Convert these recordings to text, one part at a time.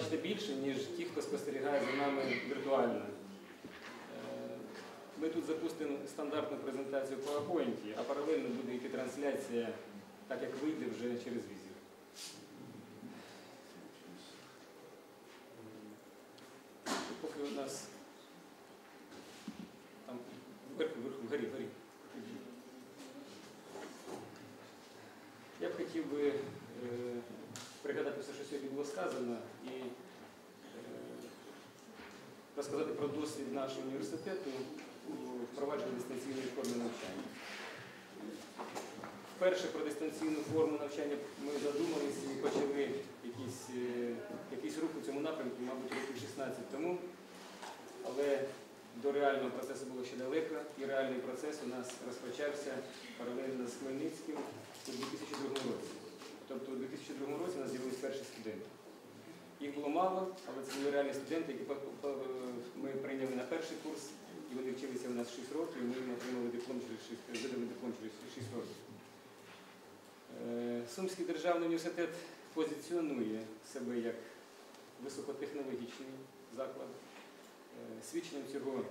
побачите більше, ніж ті, хто спостерігає за нами віртуально. Е, Ми тут запустимо стандартну презентацію в PowerPoint, а паралельно буде йти трансляція, так як вийде вже через візір. Поки у нас там вверху, вверху, вгорі, вгорі. Я б хотів би е, пригадати все, що сьогодні було сказано, і е, розказати про досвід нашого університету у впровадженні дистанційної форми навчання. Вперше про дистанційну форму навчання ми задумалися і почали якийсь, е, якийсь рух у цьому напрямку, мабуть, років 16 тому. Але до реального процесу було ще далеко, і реальний процес у нас розпочався паралельно з Хмельницьким у 2002 році. Тобто у 2002 році у нас з'явилися перші студенти. Їх було мало, але це були реальні студенти, які ми прийняли на перший курс, і вони вчилися у нас 6 років, і ми отримали диплом через 6, видали диплом через 6 років. Е, Сумський державний університет позиціонує себе як високотехнологічний заклад. Е, Свідченням цього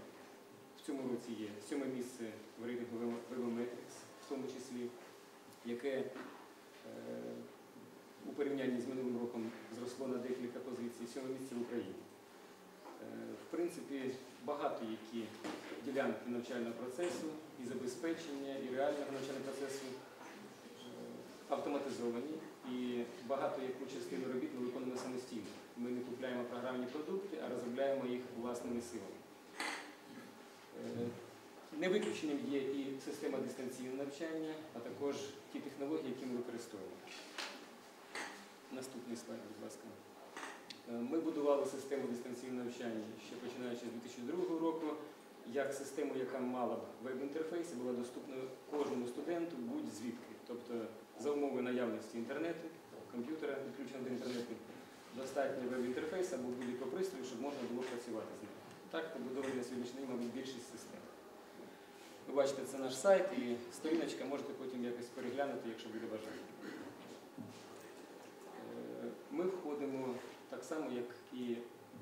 в цьому році є сьоме місце в рейтингу Webometrics, в тому числі, яке е, у порівнянні з минулим роком зросло на декілька позицій, сьоме місце в Україні. Е, В принципі, багато які ділянки навчального процесу і забезпечення, і реального навчального процесу е, автоматизовані, і багато яку частину робіт ми виконуємо самостійно. Ми не купляємо програмні продукти, а розробляємо їх власними силами. Е, Не виключенням є і система дистанційного навчання, а також ті технології, які ми використовуємо. Наступний слайд, будь ласка. Е, Ми будували систему дистанційного навчання ще починаючи з 2002 року, як систему, яка мала б веб-інтерфейс була доступна кожному студенту будь-звідки. Тобто за умови наявності інтернету, комп'ютера, підключеного до інтернету, достатньо веб-інтерфейс або будь-якого пристрою, щоб можна було працювати з ним. Так побудовані на сьогоднішній мабуть, більшість систем. Ви бачите, це наш сайт і сторіночка можете потім якось переглянути, якщо буде бажання. Е, Ми входимо так само, як і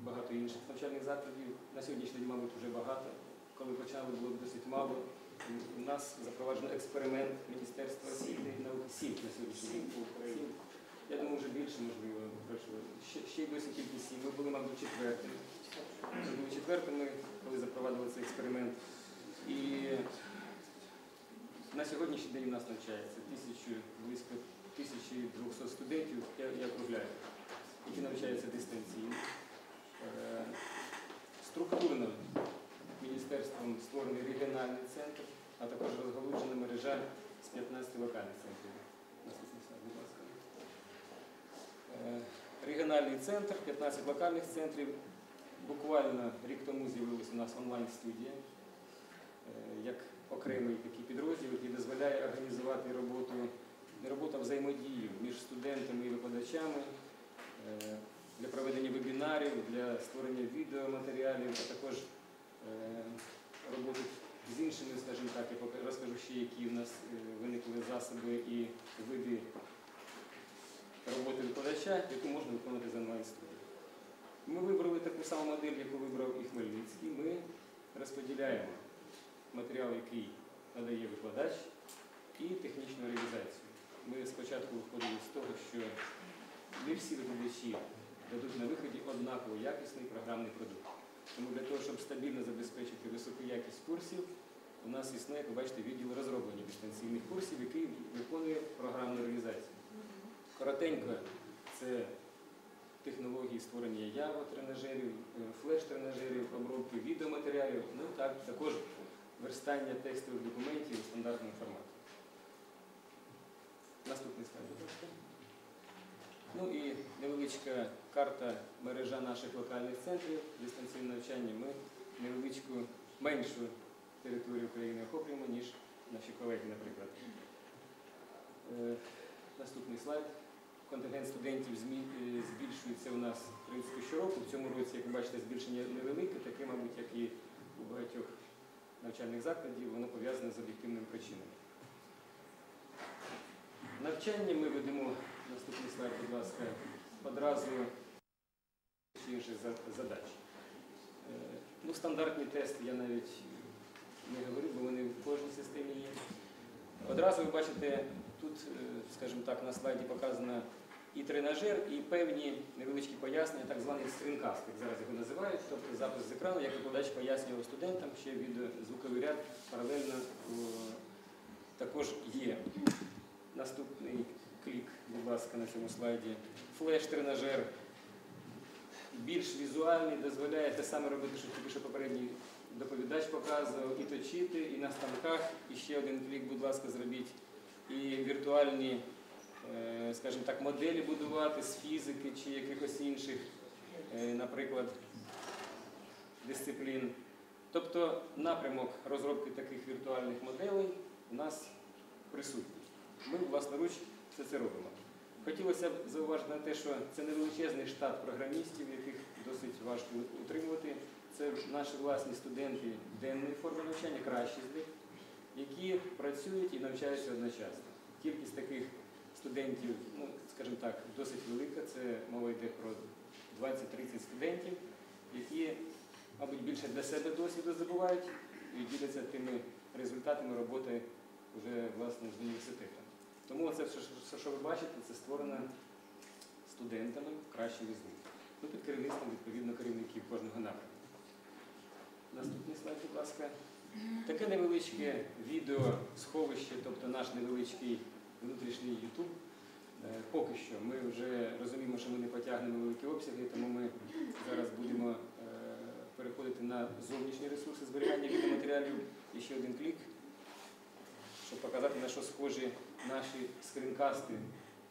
багато інших навчальних закладів. На сьогоднішній день, мабуть, вже багато. Коли почали, було досить мало. У нас запроваджено експеримент Міністерства освіти і науки сім на сьогоднішній день. Сім. Я думаю, вже більше, можливо. Ще, ще й досі тільки сім. Ми були, мабуть, четвертими. Ми були четвертими, коли запровадили цей експеримент. І на сьогоднішній день у нас навчається тисячу, близько 1200 студентів, я, я округляю, які навчаються дистанційно. Е, Структурно міністерством створений регіональний центр, а також розгалуджена мережа з 15 локальних центрів. Е, Регіональний центр, 15 локальних центрів. Буквально рік тому з'явилася у нас онлайн-студія е, як окремий такий підрозділ, який дозволяє організувати роботу, роботу, а взаємодію між студентами і викладачами для проведення вебінарів, для створення відеоматеріалів, а також е, роботи з іншими, скажімо так, я розкажу ще, які в нас е, виникли засоби і види роботи викладача, яку можна виконувати з онлайн-студії. Ми вибрали таку саму модель, яку вибрав і Хмельницький. Ми розподіляємо матеріал, який надає викладач, і технічну реалізацію. Ми спочатку виходили з того, що не всі викладачі дадуть на виході однаково якісний програмний продукт. Тому для того, щоб стабільно забезпечити високу якість курсів, у нас існує, як ви бачите, відділ розроблення дистанційних курсів, який виконує програмну реалізацію. Коротенько, це технології створення Java тренажерів, флеш-тренажерів, обробки відеоматеріалів, ну так, також верстання текстових документів у стандартному форматі. Наступний слайд. Ну і невеличка карта мережа наших локальних центрів дистанційного навчання. Ми невеличку меншу територію України охоплюємо, ніж наші колеги, наприклад. Е, Наступний слайд. Контингент студентів е, збільшується у нас в принципі щороку. В цьому році, як ви бачите, збільшення невелике, таке, мабуть, як і у багатьох навчальних закладів, воно пов'язане з об'єктивними причинами. Навчання ми ведемо, наступний слайд, будь ласка, одразу чи інших за- задач. Е, Ну, стандартні тести я навіть не говорю, бо вони в кожній системі є. Одразу ви бачите, тут, е, скажімо так, на слайді показано і тренажер, і певні невеличкі пояснення, так скрінкаст, як зараз його називають, тобто запис з екрану, як викладач пояснював студентам, ще відеозвуковий ряд паралельно також є. Наступний клік, будь ласка, на цьому слайді. Флеш-тренажер більш візуальний, дозволяє те саме робити, що тільки що попередній доповідач показував, і точити, і на станках. І ще один клік, будь ласка, зробіть. І віртуальні, е, скажімо так, моделі будувати з фізики чи якихось інших, е, наприклад, дисциплін. Тобто напрямок розробки таких віртуальних моделей у нас присутній. Ми власноруч все це робимо. Хотілося б зауважити на те, що це не величезний штат програмістів, яких досить важко утримувати. Це наші власні студенти денної форми навчання, кращі з них, які працюють і навчаються одночасно. Кількість таких студентів, ну, скажімо так, досить велика. Це мова йде про 20-30 студентів, які, мабуть, більше для себе досвіду здобувають і діляться тими результатами роботи вже власне з університетом. Тому це все, що ви бачите, це створено студентами кращих з них. Ну, під керівництвом відповідно керівників кожного напрямку. Наступний слайд, будь ласка. Таке невеличке відео сховище, тобто наш невеличкий внутрішній YouTube. Е, Поки що ми вже розуміємо, що ми не потягнемо великі обсяги, тому ми зараз будемо е, переходити на зовнішні ресурси зберігання відеоматеріалів. І ще один клік, щоб показати, на що схожі наші скрінкасти,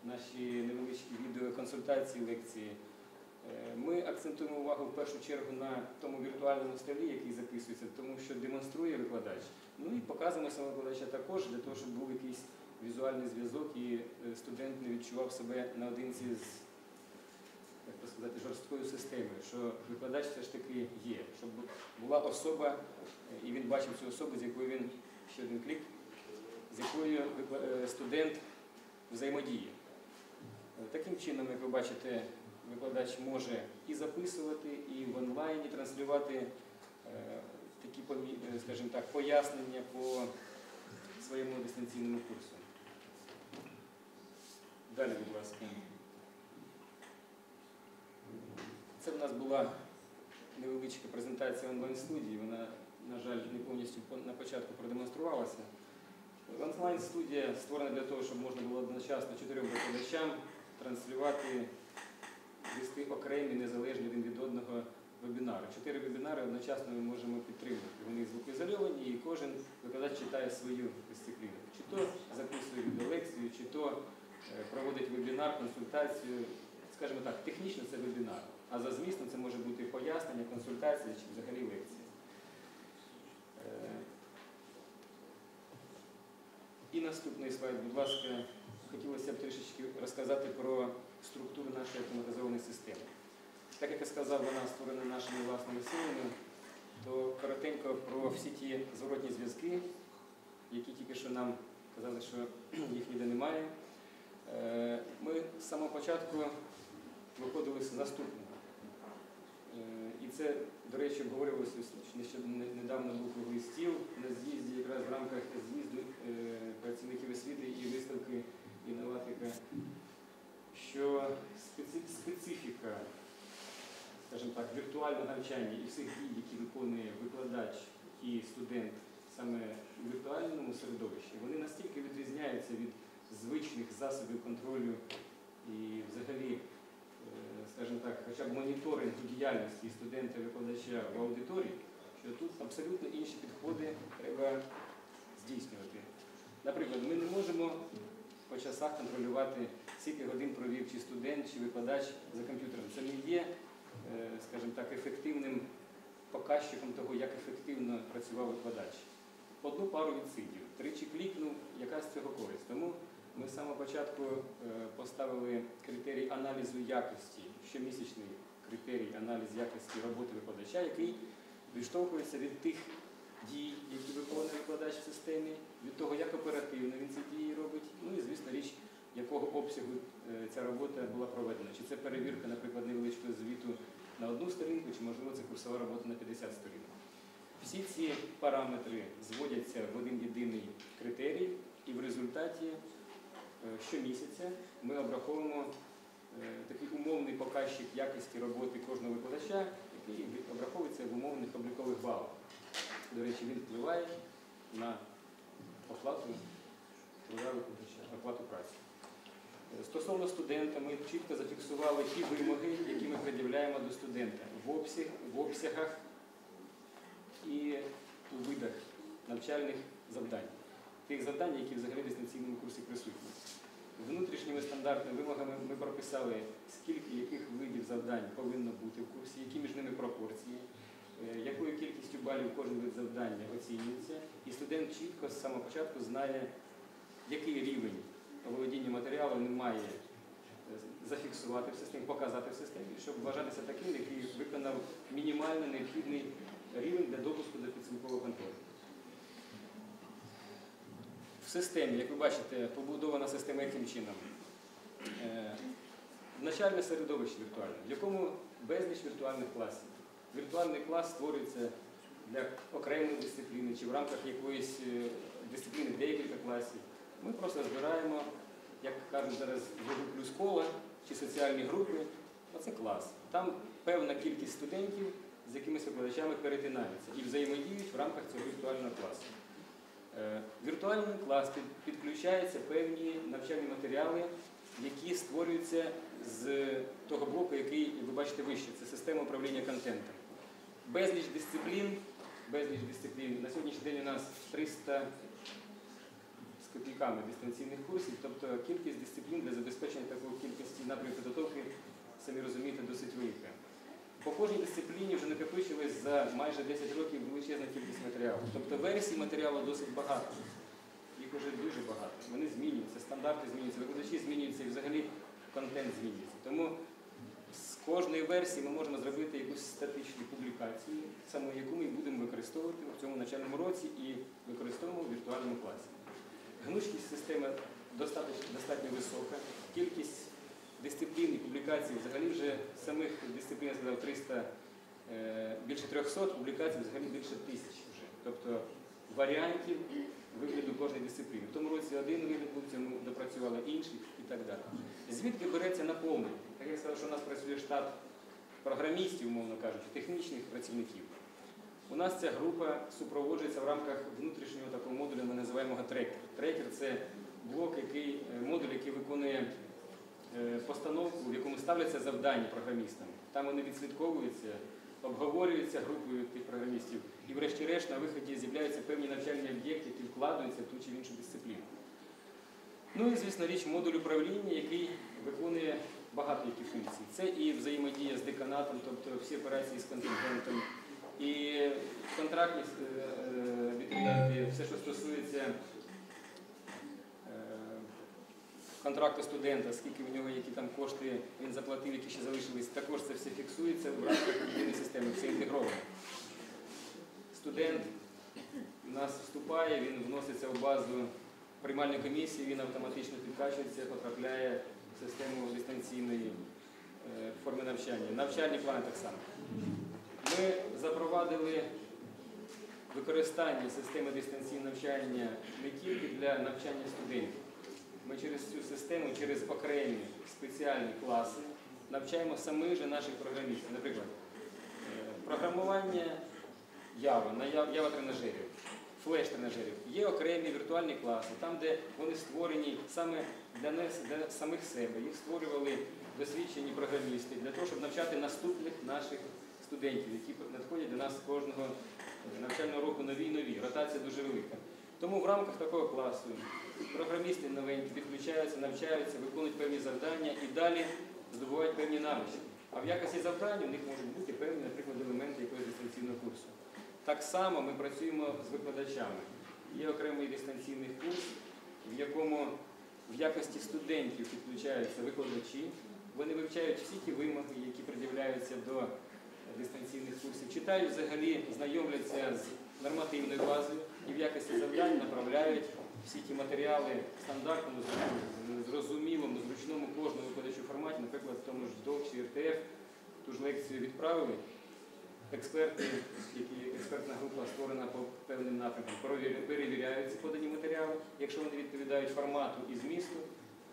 наші невеличкі відеоконсультації, лекції. Е, Ми акцентуємо увагу в першу чергу на тому віртуальному столі, який записується, тому що демонструє викладач. Ну і показуємо самого викладача також для того, щоб був якийсь візуальний зв'язок і е, студент не відчував себе наодинці з як би сказати, жорсткою системою, що викладач все ж таки є, щоб була особа, е, і він бачив цю особу, з якою він ще один клік, з якою е, студент взаємодіє. Е, Таким чином, як ви бачите, викладач може і записувати, і в онлайні транслювати е, такі, скажімо так, пояснення по своєму дистанційному курсу. Далі, будь ласка. Це в нас була невеличка презентація онлайн-студії. Вона, на жаль, не повністю на початку продемонструвалася. Онлайн-студія створена для того, щоб можна було одночасно чотирьом викладачам транслювати, вести окремі, незалежні один від одного вебінари. Чотири вебінари одночасно ми можемо підтримувати. Вони звукоізольовані і кожен викладач читає свою дисципліну. Чи то записує відеолекцію, чи то е, проводить вебінар, консультацію. Скажімо так, технічно це вебінар, а за змістом це може бути пояснення, консультація чи взагалі лекція. Е, І наступний слайд, будь ласка, хотілося б трішечки розказати про структуру нашої автоматизованої системи. Так як я сказав, вона створена нашими власними силами, то коротенько про всі ті зворотні зв'язки, які тільки що нам казали, що їх ніде немає. Е, Ми з самого початку виходили з наступного. Е, І це, до речі, обговорювалося недавно був круглий стіл на з'їзді, якраз в рамках з'їзду е, працівників освіти і виставки інноватика, що специфіка, скажімо так, віртуального навчання і всіх дій, які виконує викладач і студент саме у віртуальному середовищі, вони настільки відрізняються від звичних засобів контролю і взагалі, скажімо так, хоча б моніторингу діяльності студента-викладача в аудиторії, що тут абсолютно інші підходи треба здійснювати. Наприклад, ми не можемо по часах контролювати, скільки годин провів чи студент, чи викладач за комп'ютером. Це не є, е, скажімо так, ефективним показчиком того, як ефективно працював викладач. Одну пару відсидів, тричі клікнув, яка з цього користь. Тому ми з самого початку е, поставили критерій аналізу якості, щомісячний критерій аналіз якості роботи викладача, який відштовхується від тих дій, які виконує викладач в системі, від того, як оперативно він ці дії робить, ну і, звісно, річ, якого обсягу е, ця робота була проведена. Чи це перевірка, наприклад, невеличкого звіту на одну сторінку, чи можливо це курсова робота на 50 сторінок. Всі ці параметри зводяться в один єдиний критерій, і в результаті е, щомісяця ми обраховуємо такий умовний показчик якості роботи кожного викладача, який обраховується в умовних облікових балах. До речі, він впливає на оплату труда викладача, оплату праці. Е, Стосовно студента, ми чітко зафіксували ті вимоги, які ми пред'являємо до студента в, обсяг, в обсягах і у видах навчальних завдань, тих завдань, які взагалі в дистанційному курсі присутні. Внутрішніми стандартними вимогами ми прописали, скільки яких видів завдань повинно бути в курсі, які між ними пропорції, е, якою кількістю балів кожен вид завдання оцінюється, і студент чітко з самого початку знає, який рівень володіння матеріалом він має е, зафіксувати в системі, показати в системі, щоб вважатися таким, який виконав мінімально необхідний рівень для допуску до підсумкового контролю. Системі, як ви бачите, побудована система яким чином? Е, Навчальне середовище віртуальне, в якому безліч віртуальних класів. Віртуальний клас створюється для окремої дисципліни чи в рамках якоїсь е, дисципліни декілька класів. Ми просто збираємо, як кажуть зараз, групи плюс кола чи соціальні групи. Оце клас. Там певна кількість студентів з якимись викладачами перетинаються і взаємодіють в рамках цього віртуального класу. Е, віртуальний клас під- підключаються певні навчальні матеріали, які створюються з того блоку, який ви бачите вище. Це система управління контентом. Безліч дисциплін, безліч дисциплін. На сьогоднішній день у нас 300 з копійками дистанційних курсів, тобто кількість дисциплін для забезпечення такої кількості напрямку підготовки, самі розумієте, досить велика. По кожній дисципліні вже накопичилось за майже 10 років величезна кількість матеріалу. Тобто версій матеріалу досить багато. Їх вже дуже багато. Вони змінюються, стандарти змінюються, викладачі змінюються і взагалі контент змінюється. Тому з кожної версії ми можемо зробити якусь статичну публікацію, саме яку ми будемо використовувати в цьому навчальному році і використовуємо в віртуальному класі. Гнучкість системи достатньо, достатньо висока. Кількість дисциплін і публікацій взагалі вже самих дисциплін, я сказав, 300, е, більше 300, публікацій взагалі більше тисяч вже. Тобто варіантів вигляду кожної дисципліни. В тому році один вигляд був, цьому допрацювали інший і так далі. Звідки береться наповнення? Так я сказав, що у нас працює штат програмістів, умовно кажучи, технічних працівників. У нас ця група супроводжується в рамках внутрішнього такого модуля, ми називаємо його трекер. Трекер це блок, який, е, модуль, який виконує постановку, в якому ставляться завдання програмістам. Там вони відслідковуються, обговорюються групою тих програмістів, і врешті-решт на виході з'являються певні навчальні об'єкти, які вкладаються в ту чи в іншу дисципліну. Ну і, звісно, річ модуль управління, який виконує багато які функцій. Це і взаємодія з деканатом, тобто всі операції з контингентом, і контрактні е, е, відповідати, все, що стосується е, контракту студента, скільки в нього, які там кошти він заплатив, які ще залишились, також це все фіксується в рамках єдиної системи, все інтегровано. Студент у нас вступає, він вноситься в базу приймальної комісії, він автоматично підкачується, потрапляє в систему дистанційної е, форми навчання. Навчальні плани так само. Ми запровадили використання системи дистанційного навчання не тільки для навчання студентів. Через цю систему, через окремі спеціальні класи навчаємо самих же наших програмістів. Наприклад, е, програмування Java на Java тренажерів, флеш тренажерів. Є окремі віртуальні класи, там, де вони створені саме для, нас, для самих себе. Їх створювали досвідчені програмісти для того, щоб навчати наступних наших студентів, які надходять до нас кожного навчального року нові і нові. Ротація дуже велика. Тому в рамках такого класу програмісти новенькі підключаються, навчаються, виконують певні завдання і далі здобувають певні навички. А в якості завдань у них можуть бути певні, наприклад, елементи якогось дистанційного курсу. Так само ми працюємо з викладачами. Є окремий дистанційний курс, в якому в якості студентів підключаються викладачі. Вони вивчають всі ті вимоги, які пред'являються до дистанційних курсів, читають взагалі, знайомляться з нормативною базою і в якості завдань направляють всі ті матеріали в стандартному, зрозумілому, зручному кожному викладачу форматі, наприклад, в тому ж ДОК чи РТФ, ту ж лекцію відправили. Експерти, які експертна група створена по певним напрямкам, перевіряють ці подані матеріали. Якщо вони відповідають формату і змісту,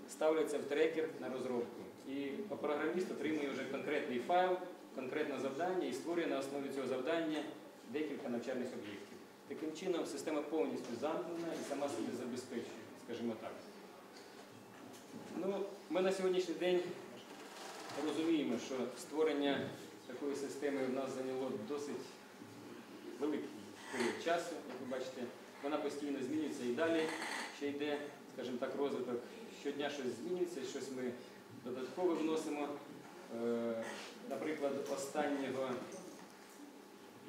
ставляться в трекер на розробку. І програміст отримує вже конкретний файл, конкретне завдання і створює на основі цього завдання декілька навчальних об'єктів. Таким чином, система повністю замкнена і сама себе забезпечує, скажімо так. Ну, ми на сьогоднішній день розуміємо, що створення такої системи в нас зайняло досить великий період часу, як ви бачите. Вона постійно змінюється і далі ще йде, скажімо так, розвиток. Щодня щось змінюється, щось ми додатково вносимо. Е, Наприклад, останнього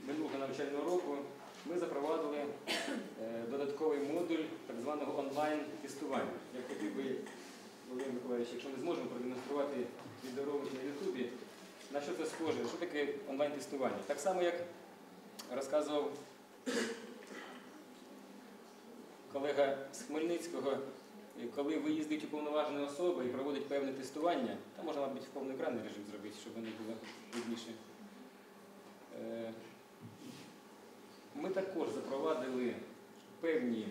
минулого навчального року ми запровадили е, додатковий модуль так званого онлайн-тестування. Я хотів би, Володимир Миколаївич, якщо ми зможемо продемонструвати відеоролик на Ютубі, на що це схоже, що таке онлайн-тестування? Так само, як розказував колега з Хмельницького, коли виїздить уповноважена особа і проводить певне тестування, там можна, мабуть, в повний повноекранний режим зробити, щоб воно було видніше. Е, Ми також запровадили певні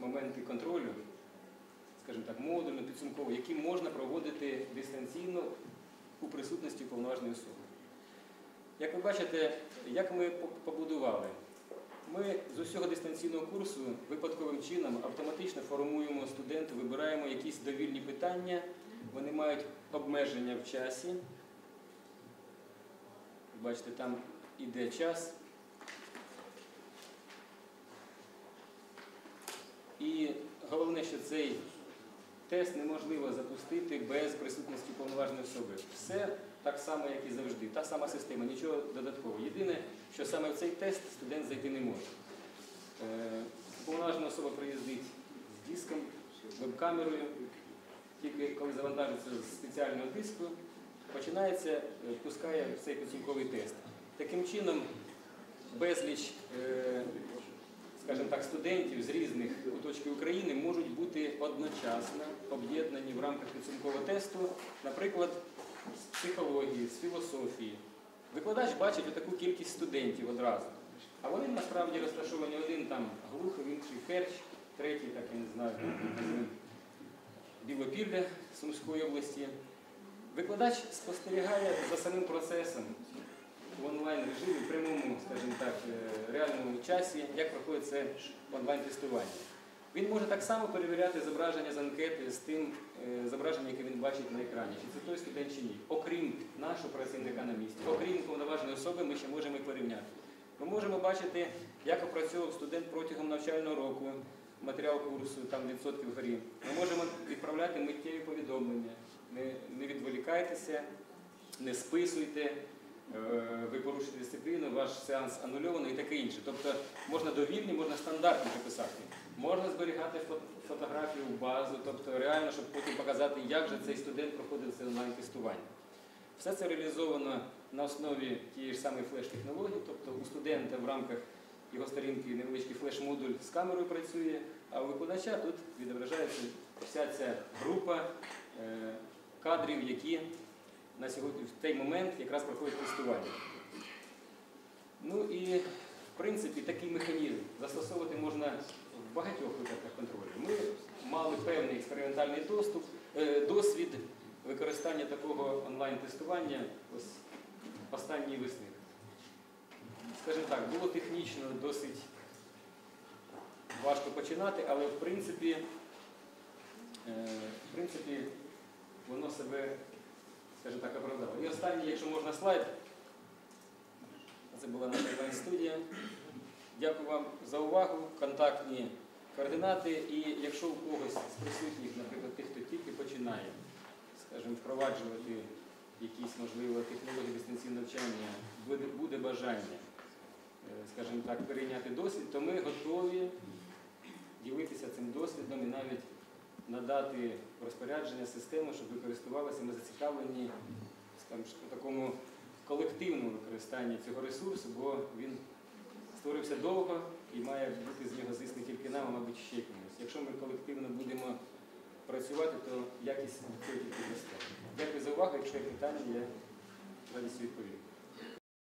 моменти контролю, скажімо так, модульно, підсумково, які можна проводити дистанційно у присутності уповноваженої особи. Як ви бачите, як ми побудували? Ми з усього дистанційного курсу випадковим чином автоматично формуємо студенту, вибираємо якісь довільні питання, вони мають обмеження в часі. Бачите, там іде час. І головне, що цей тест неможливо запустити без присутності повноваженої особи. Все так само, як і завжди. Та сама система, нічого додаткового. Єдине, що саме в цей тест студент зайти не може. Е, Повноважена особа приїздить з диском, веб-камерою, тільки коли завантажується з спеціального диску, починається, е, пускає цей підсумковий тест. Таким чином, безліч, е, скажімо так, студентів з різних куточків України можуть бути одночасно об'єднані в рамках підсумкового тесту, наприклад, з психології, з філософії. Викладач бачить отаку кількість студентів одразу. А вони насправді розташовані один там глухо, інший Керч, третій, так я не знаю, Білопілля Сумської області. Викладач спостерігає за самим процесом в онлайн режимі, в прямому, скажімо так, е, реальному часі, як проходить це онлайн-тестування. Він може так само перевіряти зображення з анкети з тим е, зображенням, яке він бачить на екрані, чи це той студент чи ні. Окрім нашого працівника на місці, окрім повноваженої особи, ми ще можемо і порівняти. Ми можемо бачити, як опрацьовував студент протягом навчального року матеріал курсу, там відсотків горі. Ми можемо відправляти миттєві повідомлення. Не, не відволікайтеся, не списуйте, ви порушите дисципліну, ваш сеанс анульовано і таке інше. Тобто можна довільні, можна стандартні записати. Можна зберігати фотографію в базу, тобто реально, щоб потім показати, як же цей студент проходив це онлайн-тестування. Все це реалізовано на основі тієї ж самої флеш-технології, тобто у студента в рамках його сторінки невеличкий флеш-модуль з камерою працює, а у викладача тут відображається вся ця група е, кадрів, які на сьогодні в той момент якраз проходять тестування. Ну і в принципі такий механізм застосовувати можна в багатьох випадках контролю. Ми мали певний експериментальний доступ, е, досвід використання такого онлайн-тестування ось останньої весни. Скажімо так, було технічно досить важко починати, але в принципі, е, в принципі воно себе, скажімо так, оправдало. І останній, якщо можна, слайд. Це була наша онлайн-студія. Дякую вам за увагу, контактні координати. І якщо у когось з присутніх, наприклад, тих, хто тільки починає, скажімо, впроваджувати якісь, можливо, технології дистанційного навчання, буде, буде бажання, е, скажімо так, перейняти досвід, то ми готові ділитися цим досвідом і навіть надати розпорядження систему, щоб ви користувалися, ми зацікавлені в такому колективному використанні цього ресурсу, бо він створився довго і має бути з нього зиск тільки нам, а мабуть, ще комусь. Якщо ми колективно будемо працювати, то якість тільки росте. Дякую за увагу. Якщо є питання, я радістю відповім.